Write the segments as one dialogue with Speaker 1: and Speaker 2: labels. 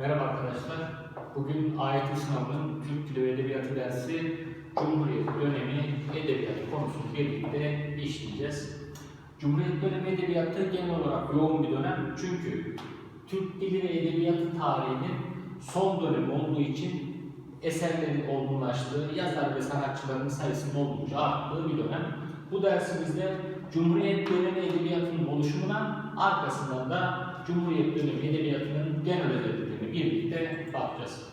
Speaker 1: Merhaba arkadaşlar. Bugün AYT sınavının Türk Dili ve Edebiyatı dersi Cumhuriyet dönemi edebiyatı konusunu birlikte işleyeceğiz. Cumhuriyet dönemi edebiyatı genel olarak yoğun bir dönem çünkü Türk Dili ve Edebiyatı tarihinin son dönemi olduğu için eserlerin olgunlaştığı, yazar ve sanatçıların sayısının oldukça arttığı bir dönem. Bu dersimizde Cumhuriyet dönemi edebiyatının oluşumuna, arkasından da Cumhuriyet dönemi edebiyatının genel özelliklerine birlikte bakacağız.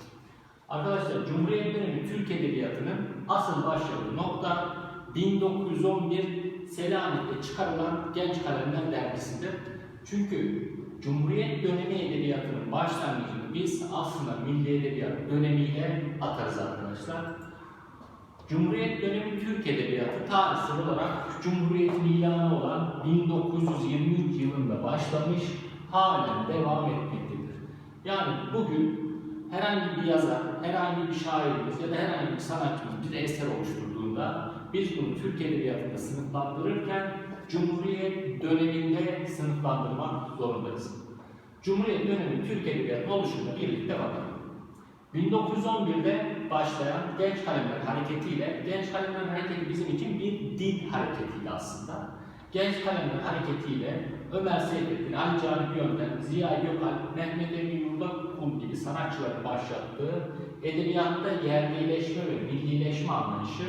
Speaker 1: Arkadaşlar Cumhuriyet dönemi Türk edebiyatının asıl başladığı nokta 1911 Selanik'te çıkarılan Genç Kalemler dergisidir. Çünkü Cumhuriyet dönemi edebiyatının başlangıcını biz aslında milli edebiyat dönemiyle atarız arkadaşlar. Cumhuriyet dönemi Türk Edebiyatı tarihsel olarak Cumhuriyet'in ilanı olan 1923 yılında başlamış, halen devam etmektedir. Yani bugün herhangi bir yazar, herhangi bir şairimiz ya da herhangi bir sanatçımız bir eser oluşturduğunda biz bunu Türk Edebiyatı'nda sınıflandırırken Cumhuriyet döneminde sınıflandırmak zorundayız. Cumhuriyet dönemi Türk Edebiyatı'nın oluşumuna birlikte bakalım. 1911'de başlayan Genç Kalemler Hareketi'yle, Genç Kalemler Hareketi bizim için bir dil hareketiydi aslında. Genç Kalemler Hareketi'yle Ömer Seyfettin, Ali Canip Yöntem, Ziya Gökalp, Mehmet Emin Yurdakul gibi sanatçıların başlattığı edebiyatta yerlileşme ve millileşme anlayışı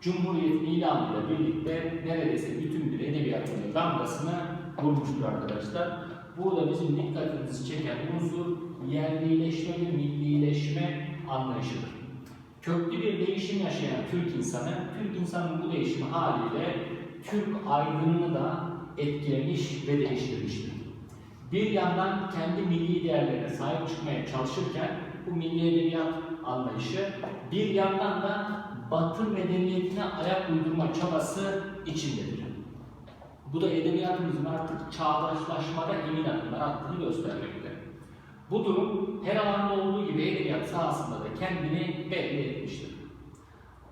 Speaker 1: Cumhuriyet'in ilanıyla birlikte neredeyse bütün bir edebiyatının damgasını vurmuştur arkadaşlar. Burada bizim dikkatimizi çeken unsur yerlileşme ve millileşme anlayışıdır. Köklü bir değişim yaşayan Türk insanı, Türk insanın bu değişimi haliyle Türk aydınını da etkilemiş ve değiştirmiştir. Bir yandan kendi milli değerlerine sahip çıkmaya çalışırken bu milli edebiyat anlayışı bir yandan da Batı medeniyetine ayak uydurma çabası içindedir. Bu da edebiyatımızın artık çağdaşlaşmada emin adımlar attığını göstermekte. Bu durum her alanda olduğu gibi edebiyat sahasında da kendini belli etmiştir.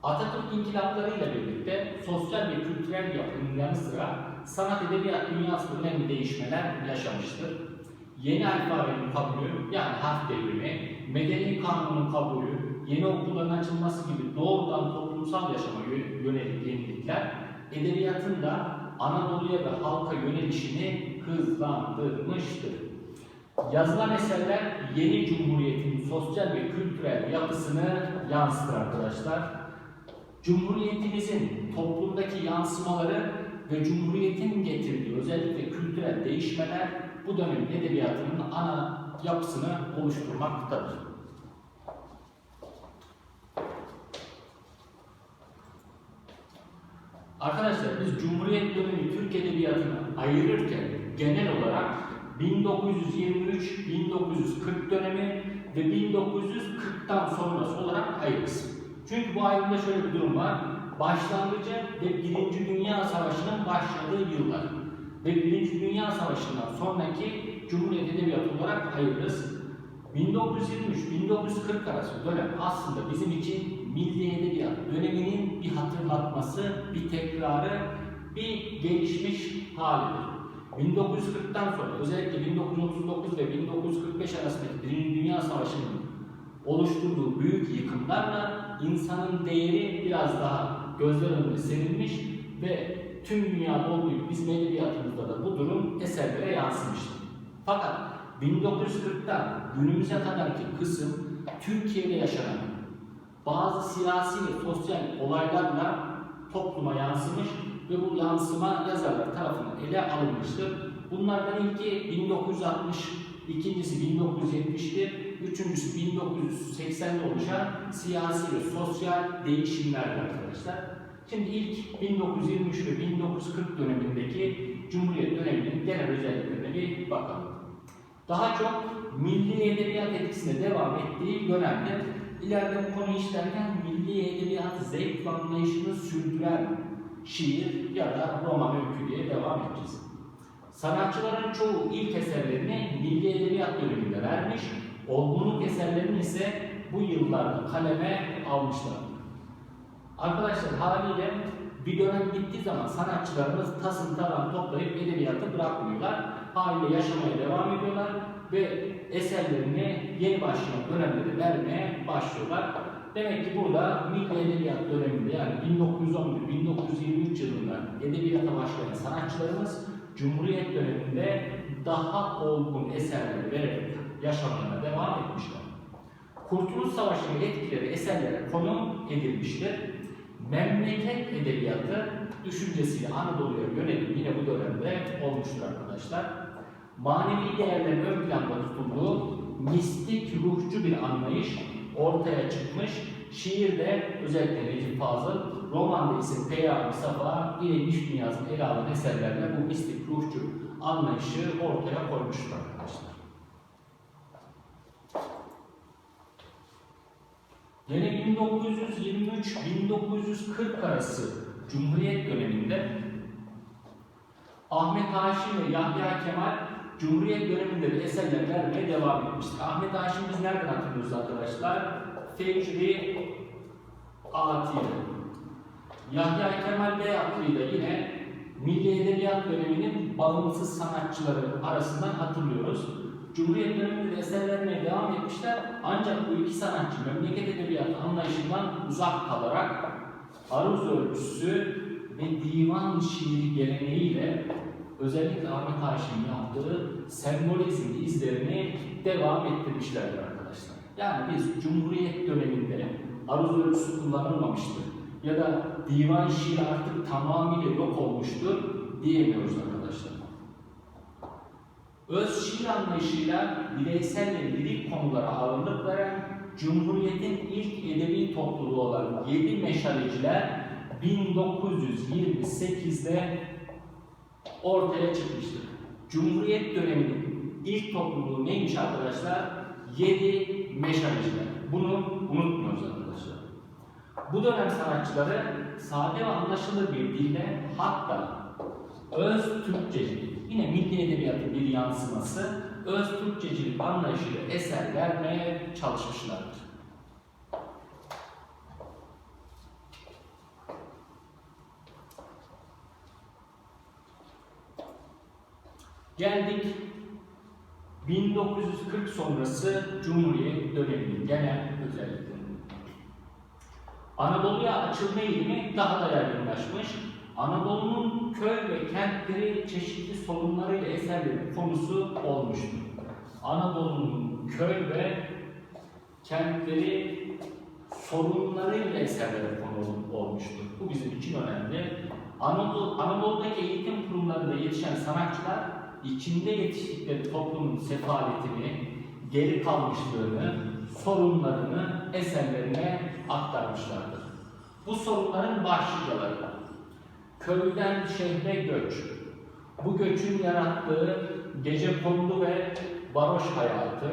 Speaker 1: Atatürk inkılaplarıyla birlikte sosyal ve kültürel yapının yanı sıra sanat edebiyat dünyasında önemli değişmeler yaşamıştır. Yeni alfabenin kabulü yani harf devrimi, medeni kanunun kabulü, yeni okulların açılması gibi doğrudan toplumsal yaşama yönelik yenilikler edebiyatın da Anadolu'ya ve halka yönelişini hızlandırmıştır. Yazılan eserler yeni cumhuriyetin sosyal ve kültürel yapısını yansıtır arkadaşlar. Cumhuriyetimizin toplumdaki yansımaları ve cumhuriyetin getirdiği özellikle kültürel değişmeler bu dönemin edebiyatının ana yapısını oluşturmaktadır. Arkadaşlar biz Cumhuriyet dönemi Türk Edebiyatı'nı ayırırken genel olarak 1923-1940 dönemi ve 1940'tan sonrası olarak ayırırız. Çünkü bu ayrımda şöyle bir durum var. Başlangıcı ve Birinci Dünya Savaşı'nın başladığı yıllar ve Birinci Dünya Savaşı'ndan sonraki Cumhuriyet Edebiyatı olarak ayırırız. 1923-1940 arası dönem aslında bizim için milli edebiyat döneminin bir hatırlatması, bir tekrarı, bir gelişmiş halidir. 1940'tan sonra özellikle 1939 ve 1945 arasındaki Birinci Dünya Savaşı'nın oluşturduğu büyük yıkımlarla insanın değeri biraz daha gözler önüne serilmiş ve tüm dünyada olduğu gibi bizim edebiyatımızda da bu durum eserlere yansımıştır. Fakat 1940'tan günümüze kadarki kısım Türkiye'de yaşanan bazı siyasi ve sosyal olaylarla topluma yansımış ve bu yansıma yazarlar tarafından ele alınmıştır. Bunlardan ilki 1960, ikincisi 1970'ti, üçüncüsü 1980'de oluşan siyasi ve sosyal değişimlerdi arkadaşlar. Şimdi ilk 1923 ve 1940 dönemindeki Cumhuriyet döneminin genel özelliklerine bir bakalım. Daha çok milli edebiyat etkisine devam ettiği dönemde ileride bu konuyu işlerken milli edebiyat zevk anlayışını sürdüren şiir ya da roman öykü devam edeceğiz. Sanatçıların çoğu ilk eserlerini milli edebiyat döneminde vermiş, olgunluk eserlerini ise bu yıllarda kaleme almışlar. Arkadaşlar haliyle bir dönem bittiği zaman sanatçılarımız tasın taran toplayıp edebiyatı bırakmıyorlar. Haliyle yaşamaya devam ediyorlar ve eserlerini yeni başlayan dönemde de vermeye başlıyorlar. Demek ki burada Milli Edebiyat döneminde yani 1911-1923 yılında edebiyata başlayan sanatçılarımız Cumhuriyet döneminde daha olgun eserleri vererek yaşamlarına devam etmişler. Kurtuluş Savaşı'nın etkileri eserlere konu edilmiştir. Memleket edebiyatı düşüncesiyle Anadolu'ya yönelik yine bu dönemde olmuştur arkadaşlar. Manevi değerlerin ön planda tutulduğu mistik ruhçu bir anlayış ortaya çıkmış. Şiirde özellikle Necip Fazıl, romanda ise Peyami Safa ile iş dünyasını ele alan eserlerle bu mistik ruhçu anlayışı ortaya koymuştur Yine 1923-1940 arası Cumhuriyet döneminde Ahmet Haşim ve Yahya Kemal Cumhuriyet döneminde de eserler vermeye devam etmiştir. Ahmet Haşim biz nereden hatırlıyoruz arkadaşlar? Fecri Atiye. Yahya Kemal Beyatlı'yı da yine Milli Edebiyat döneminin bağımsız sanatçıları arasından hatırlıyoruz. Cumhuriyet döneminde de eser devam etmişler. Ancak bu iki sanatçı memleket edebiyatı anlayışından uzak kalarak aruz ölçüsü ve divan şiiri geleneğiyle özellikle Ahmet Haşim'in yaptığı sembolizm izlerini devam ettirmişlerdir arkadaşlar. Yani biz Cumhuriyet döneminde aruz ölçüsü kullanılmamıştı ya da divan şiiri artık tamamıyla yok olmuştur diyemiyoruz arkadaşlar. Öz şiir anlayışıyla bireysel ve lirik konulara ağırlık veren Cumhuriyet'in ilk edebi topluluğu olan Yedi Meşaleciler 1928'de ortaya çıkmıştır. Cumhuriyet döneminin ilk topluluğu neymiş arkadaşlar? Yedi Meşaleciler. Bunu unutmuyoruz arkadaşlar. Bu dönem sanatçıları sade ve anlaşılır bir dille hatta öz Türkçecilik, yine milli edebiyatın bir yansıması, öz Türkçecilik anlayışıyla eser vermeye çalışmışlardır. Geldik 1940 sonrası Cumhuriyet döneminin genel özelliklerine. Anadolu'ya açılma eğilimi daha da yaygınlaşmış. Anadolu'nun köy ve kentleri çeşitli sorunlarıyla eserlerin konusu olmuştur. Anadolu'nun köy ve kentleri sorunlarıyla eserlere konu olmuştur. Bu bizim için önemli. Anadolu, Anadolu'daki eğitim kurumlarında yetişen sanatçılar içinde yetiştikleri toplumun sefaletini, geri kalmışlığını, sorunlarını eserlerine aktarmışlardır. Bu sorunların başlıcaları köyden şehre göç, bu göçün yarattığı gece kondu ve baroş hayatı,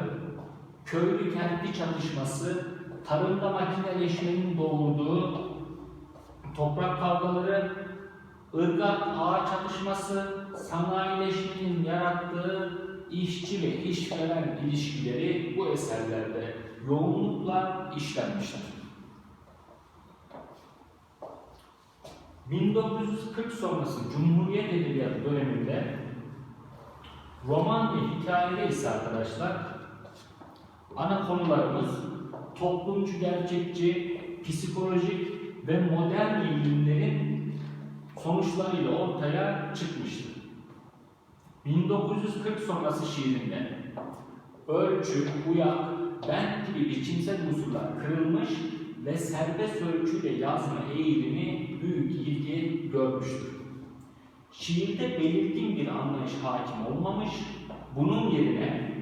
Speaker 1: köylü kentli çatışması, tarımda makineleşmenin doğurduğu toprak kavgaları, ırgat ağaç çatışması, sanayileşmenin yarattığı işçi ve işveren ilişkileri bu eserlerde yoğunlukla işlenmiştir. 1940 sonrası Cumhuriyet Edebiyatı döneminde roman ve hikayede ise arkadaşlar ana konularımız toplumcu gerçekçi, psikolojik ve modern eğilimlerin sonuçlarıyla ortaya çıkmıştır. 1940 sonrası şiirinde ölçü, uyak, bent gibi biçimsel unsurlar kırılmış ve serbest ölçüyle yazma eğilimi büyük ilgi görmüştür. Şiirde belirgin bir anlayış hakim olmamış, bunun yerine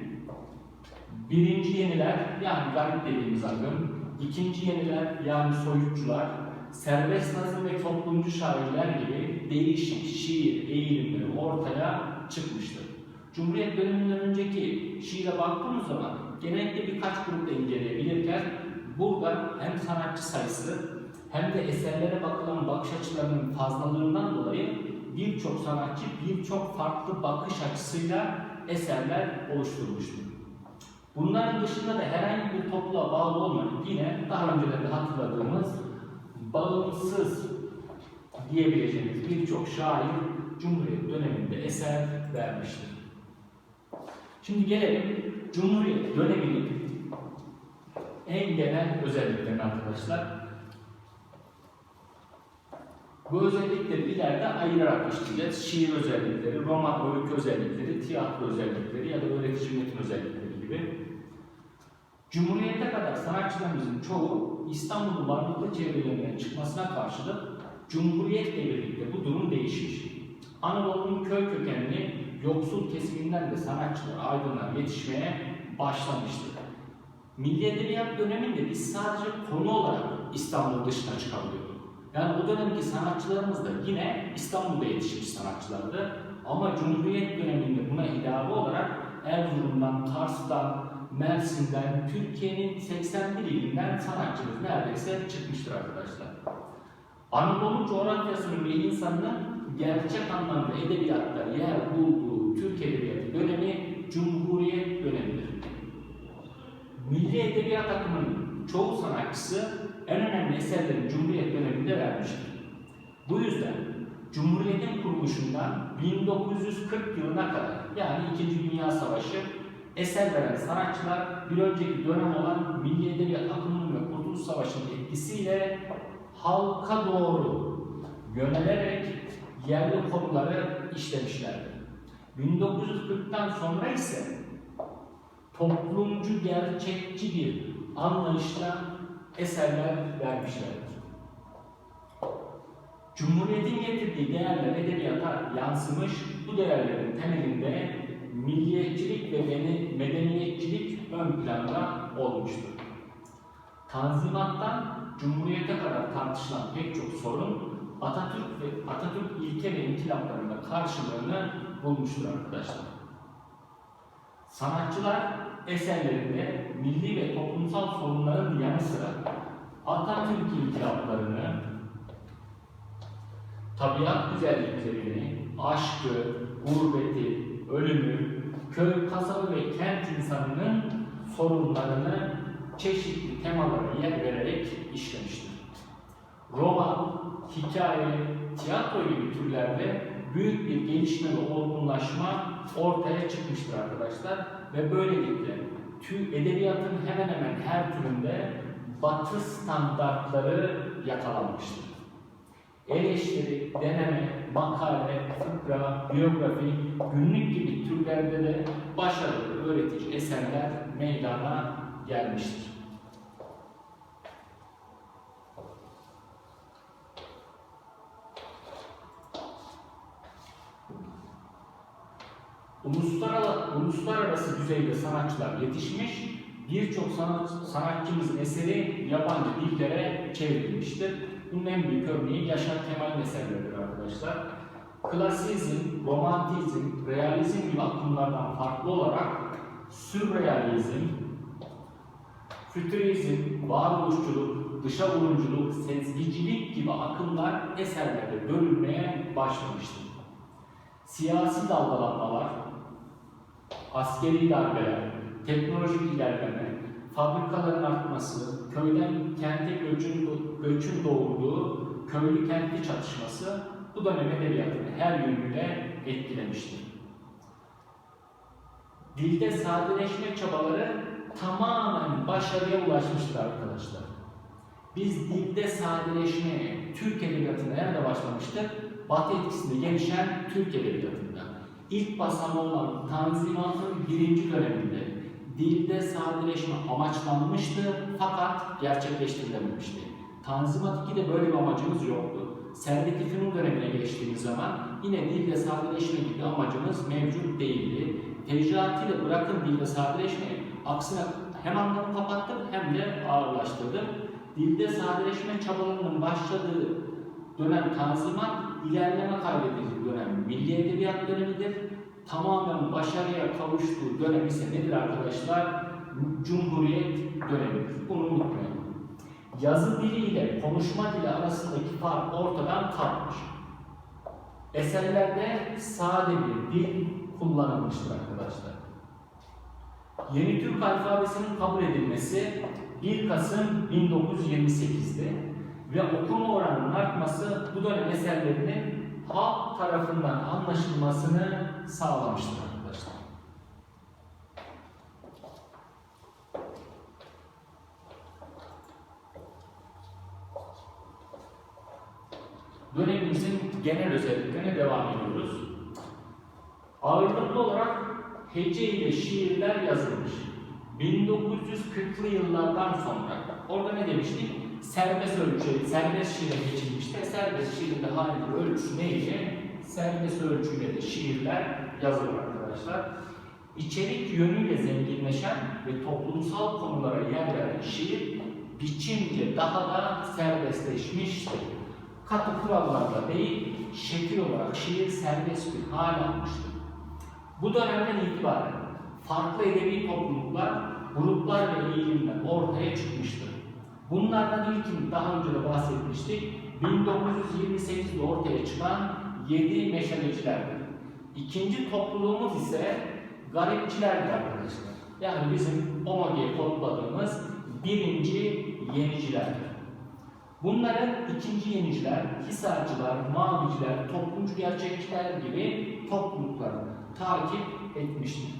Speaker 1: birinci yeniler yani garip dediğimiz akım, ikinci yeniler yani soyutçular, serbest nazım ve toplumcu şairler gibi değişik şiir eğilimleri ortaya çıkmıştır. Cumhuriyet döneminden önceki şiire baktığımız zaman genellikle birkaç grupta inceleyebilirken burada hem sanatçı sayısı hem de eserlere bakılan bakış açılarının fazlalığından dolayı birçok sanatçı birçok farklı bakış açısıyla eserler oluşturmuştur. Bunların dışında da herhangi bir topluluğa bağlı olmayan yine daha öncelerde hatırladığımız bağımsız diyebileceğimiz birçok şair Cumhuriyet döneminde eser vermiştir. Şimdi gelelim Cumhuriyet döneminin en genel özelliklerini arkadaşlar. Bu özellikleri ileride ayırarak işleyeceğiz. Şiir özellikleri, roman öykü özellikleri, tiyatro özellikleri ya da öğretici metin özellikleri gibi. Cumhuriyete kadar sanatçılarımızın çoğu İstanbul'un varlıklı çevrelerinden çıkmasına karşılık Cumhuriyetle birlikte bu durum değişmiş. Anadolu'nun köy kökenli yoksul kesiminden de sanatçılar, aydınlar yetişmeye başlamıştır. Milli Edebiyat döneminde biz sadece konu olarak İstanbul dışına çıkabiliyorduk. Yani o dönemki sanatçılarımız da yine İstanbul'da yetişmiş sanatçılardı. Ama Cumhuriyet döneminde buna ilave olarak Erzurum'dan, Kars'tan, Mersin'den, Türkiye'nin 81 ilinden sanatçımız neredeyse çıkmıştır arkadaşlar. Anadolu coğrafyasının ve insanının gerçek anlamda edebiyatta yer bulduğu Türk Edebiyatı dönemi Cumhuriyet dönemidir. Milli Edebiyat akımının çoğu sanatçısı en önemli eserlerini Cumhuriyet döneminde vermiştir. Bu yüzden Cumhuriyet'in kuruluşundan 1940 yılına kadar yani 2. Dünya Savaşı eser veren sanatçılar bir önceki dönem olan Milli Edebiyat akımının ve Kurtuluş Savaşı'nın etkisiyle halka doğru yönelerek yerli konuları işlemişlerdir. 1940'tan sonra ise toplumcu gerçekçi bir anlayışla eserler vermişlerdir. Cumhuriyetin getirdiği değerler edebiyata yansımış, bu değerlerin temelinde milliyetçilik ve medeniyetçilik ön planda olmuştur. Tanzimattan Cumhuriyete kadar tartışılan pek çok sorun Atatürk ve Atatürk ilke ve inkılaplarında karşılığını bulmuştur arkadaşlar. Sanatçılar eserlerinde milli ve toplumsal sorunların yanı sıra Atatürk inkılaplarını, tabiat güzelliklerini, aşkı, gurbeti, ölümü, köy, kasaba ve kent insanının sorunlarını çeşitli temalara yer vererek işlemiştir. Roman, hikaye, tiyatro gibi türlerde büyük bir gelişme ve olgunlaşma ortaya çıkmıştır arkadaşlar ve böylelikle tüm edebiyatın hemen hemen her türünde batı standartları yakalanmıştır. Eleştiri, deneme, makale, fıkra, biyografi, günlük gibi türlerde de başarılı öğretici eserler meydana gelmiştir. Uluslararası, uluslararası düzeyde sanatçılar yetişmiş, birçok sanat, sanatçımızın eseri yabancı dillere çevrilmiştir. Bunun en büyük örneği Yaşar Kemal'in eserleridir arkadaşlar. Klasizm, romantizm, realizm gibi akımlardan farklı olarak sürrealizm, fütürizm, varoluşçuluk, dışa vurumculuk, sezgicilik gibi akımlar eserlerde bölünmeye başlamıştır. Siyasi dalgalanmalar, askeri darbeler, teknolojik ilerleme, fabrikaların artması, köyden kente göçün, göçün doğurduğu köylü kentli çatışması bu dönem edebiyatını her yönüyle etkilemiştir. Dilde sadeleşme çabaları tamamen başarıya ulaşmıştır arkadaşlar. Biz dilde sadeleşmeye, Türk edebiyatına nerede başlamıştık? Batı etkisinde gelişen Türk edebiyatında. İlk basamağı olan Tanzimat'ın birinci döneminde dilde sadeleşme amaçlanmıştı fakat gerçekleştirilememişti. Tanzimat 2'de böyle bir amacımız yoktu. Servet-i Fünun dönemine geçtiğimiz zaman yine dilde sadeleşme gibi amacımız mevcut değildi. Tecrübatiyle bırakın dilde sadeleşmeyi, aksine hem anlamı kapattık hem de ağırlaştırdık. Dilde sadeleşme çabalarının başladığı dönem Tanzimat, ilerleme kaydedici dönem Milli Edebiyat dönemidir. Tamamen başarıya kavuştuğu dönem ise nedir arkadaşlar? Cumhuriyet dönemidir. Bunu unutmayın. Yazı dili ile konuşma dili arasındaki fark ortadan kalkmış. Eserlerde sade bir dil kullanılmıştır arkadaşlar. Yeni Türk alfabesinin kabul edilmesi 1 Kasım 1928'de ve okuma oranının artması bu dönem eserlerinin A tarafından anlaşılmasını sağlamıştır arkadaşlar. Dönemimizin genel özelliklerine devam ediyoruz. Ağırlıklı olarak hece ile şiirler yazılmış. 1940'lı yıllardan sonra, orada ne demiştik? Serbest ölçü, serbest şiire geçilmişti. Serbest şiirin de hali ölçüsü neydi? Serbest ölçüyle de şiirler yazılır arkadaşlar. İçerik yönüyle zenginleşen ve toplumsal konulara yer veren şiir biçimce daha da serbestleşmiştir. Katı kurallarla değil, şekil olarak şiir serbest bir hal almıştır. Bu dönemden itibaren farklı edebi topluluklar, gruplar ve eğilimler ortaya çıkmıştır. Bunlardan ilkini daha önce de bahsetmiştik. 1928'de ortaya çıkan yedi meşalecilerdir. İkinci topluluğumuz ise garipçilerdir arkadaşlar. Yani bizim OMAG'ye kodladığımız birinci yenicilerdir. Bunların ikinci yeniciler, hisarcılar, maviciler, toplumcu gerçekçiler gibi toplulukları takip etmiştir.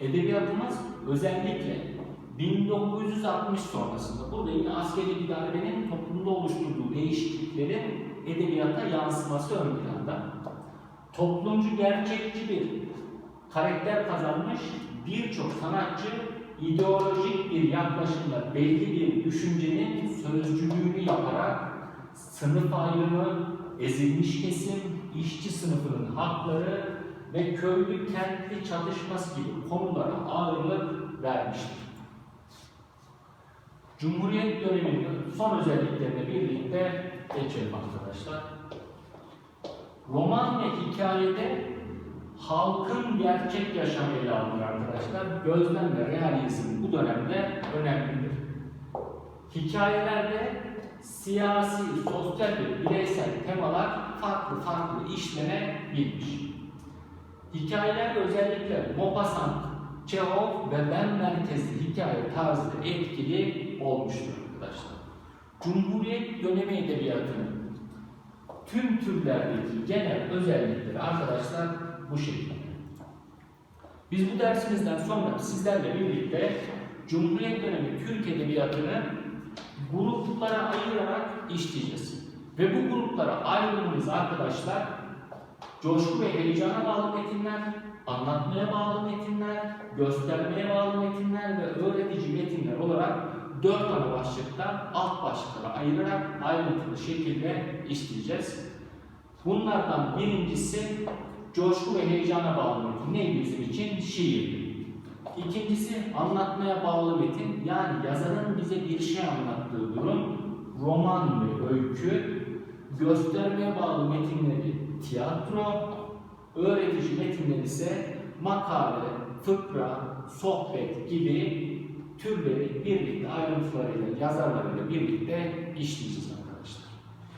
Speaker 1: Edebiyatımız özellikle 1960 sonrasında burada yine askeri bir darbenin toplumda oluşturduğu değişikliklerin edebiyata yansıması ön planda. Toplumcu gerçekçi bir karakter kazanmış birçok sanatçı ideolojik bir yaklaşımla belli bir düşüncenin sözcülüğünü yaparak sınıf ayrımı, ezilmiş kesim, işçi sınıfının hakları ve köylü kentli çatışması gibi konulara ağırlık vermiştir. Cumhuriyet döneminin son özelliklerine birlikte geçelim arkadaşlar. Roman ve hikayede halkın gerçek yaşamı ele alınır arkadaşlar. Gözlem ve realizm bu dönemde önemlidir. Hikayelerde siyasi, sosyal ve bireysel temalar farklı farklı işlenebilmiş. Hikayelerde özellikle Maupassant, Çehov ve ben merkezli hikaye tarzı etkili olmuştur arkadaşlar. Cumhuriyet dönemi edebiyatının tüm türlerdeki genel özellikleri arkadaşlar bu şekilde. Biz bu dersimizden sonra sizlerle birlikte Cumhuriyet dönemi Türk Edebiyatı'nı gruplara ayırarak işleyeceğiz. Ve bu gruplara ayrılımımız arkadaşlar coşku ve heyecana bağlı metinler, anlatmaya bağlı metinler, göstermeye bağlı metinler ve öğretici metinler olarak dört ana başlıkta alt başlıklara ayırarak ayrıntılı şekilde işleyeceğiz. Bunlardan birincisi coşku ve heyecana bağlı metin. Neydi bizim için? Şiir. İkincisi anlatmaya bağlı metin. Yani yazarın bize bir şey anlattığı durum. Roman ve öykü. Göstermeye bağlı metinleri tiyatro. Öğretici metinler ise makale, fıkra, sohbet gibi türleri birlikte ayrıntılarıyla, yazarlarıyla birlikte işleyeceğiz.